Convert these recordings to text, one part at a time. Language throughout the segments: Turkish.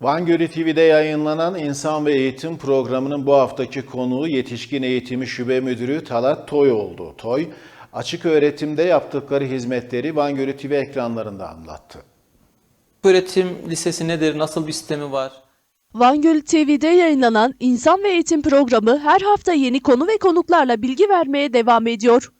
Van Gölü TV'de yayınlanan İnsan ve Eğitim programının bu haftaki konuğu Yetişkin Eğitimi Şube Müdürü Talat Toy oldu. Toy, açık öğretimde yaptıkları hizmetleri Van Gölü TV ekranlarında anlattı. Öğretim lisesi nedir? Nasıl bir sistemi var? Van Gölü TV'de yayınlanan İnsan ve Eğitim programı her hafta yeni konu ve konuklarla bilgi vermeye devam ediyor.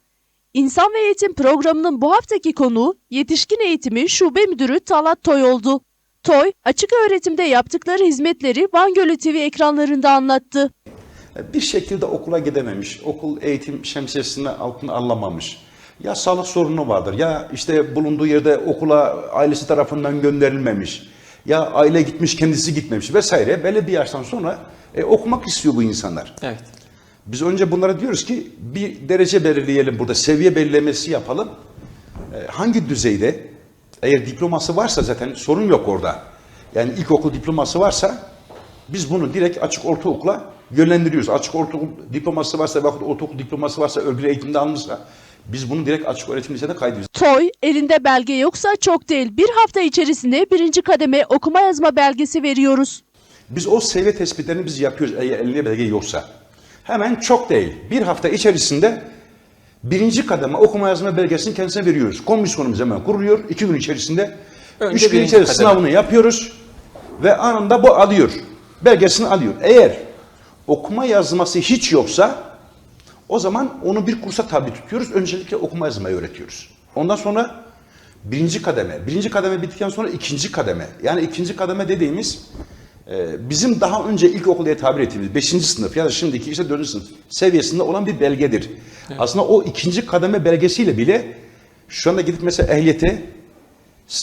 İnsan ve Eğitim programının bu haftaki konuğu Yetişkin Eğitimi Şube Müdürü Talat Toy oldu. Toy, açık öğretimde yaptıkları hizmetleri Van Gölü TV ekranlarında anlattı. bir şekilde okula gidememiş, okul eğitim şemsiyesini altına alamamış. Ya sağlık sorunu vardır, ya işte bulunduğu yerde okula ailesi tarafından gönderilmemiş, ya aile gitmiş kendisi gitmemiş vesaire. Belli bir yaştan sonra e, okumak istiyor bu insanlar. Evet. Biz önce bunlara diyoruz ki bir derece belirleyelim burada, seviye belirlemesi yapalım. E, hangi düzeyde? Eğer diploması varsa zaten sorun yok orada. Yani ilkokul diploması varsa biz bunu direkt açık ortaokula yönlendiriyoruz. Açık ortaokul diploması varsa veyahut ortaokul diploması varsa örgülü eğitimde almışsa biz bunu direkt açık öğretim lisede kaydediyoruz. Toy, elinde belge yoksa çok değil bir hafta içerisinde birinci kademe okuma yazma belgesi veriyoruz. Biz o seviye tespitlerini biz yapıyoruz eğer elinde belge yoksa. Hemen çok değil. Bir hafta içerisinde birinci kademe okuma yazma belgesini kendisine veriyoruz. Komisyonumuz hemen kuruluyor. iki gün içerisinde, Önce üç gün içerisinde kademe. sınavını yapıyoruz. Ve anında bu alıyor. Belgesini alıyor. Eğer okuma yazması hiç yoksa o zaman onu bir kursa tabi tutuyoruz. Öncelikle okuma yazmayı öğretiyoruz. Ondan sonra birinci kademe. Birinci kademe bittikten sonra ikinci kademe. Yani ikinci kademe dediğimiz bizim daha önce ilkokul diye tabir ettiğimiz beşinci sınıf ya da şimdiki işte dördüncü sınıf seviyesinde olan bir belgedir. Aslında o ikinci kademe belgesiyle bile şu anda gidip mesela ehliyete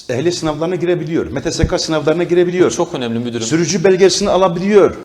ehliyet sınavlarına girebiliyor. MTSK sınavlarına girebiliyor. Çok önemli müdürüm. Sürücü belgesini alabiliyor.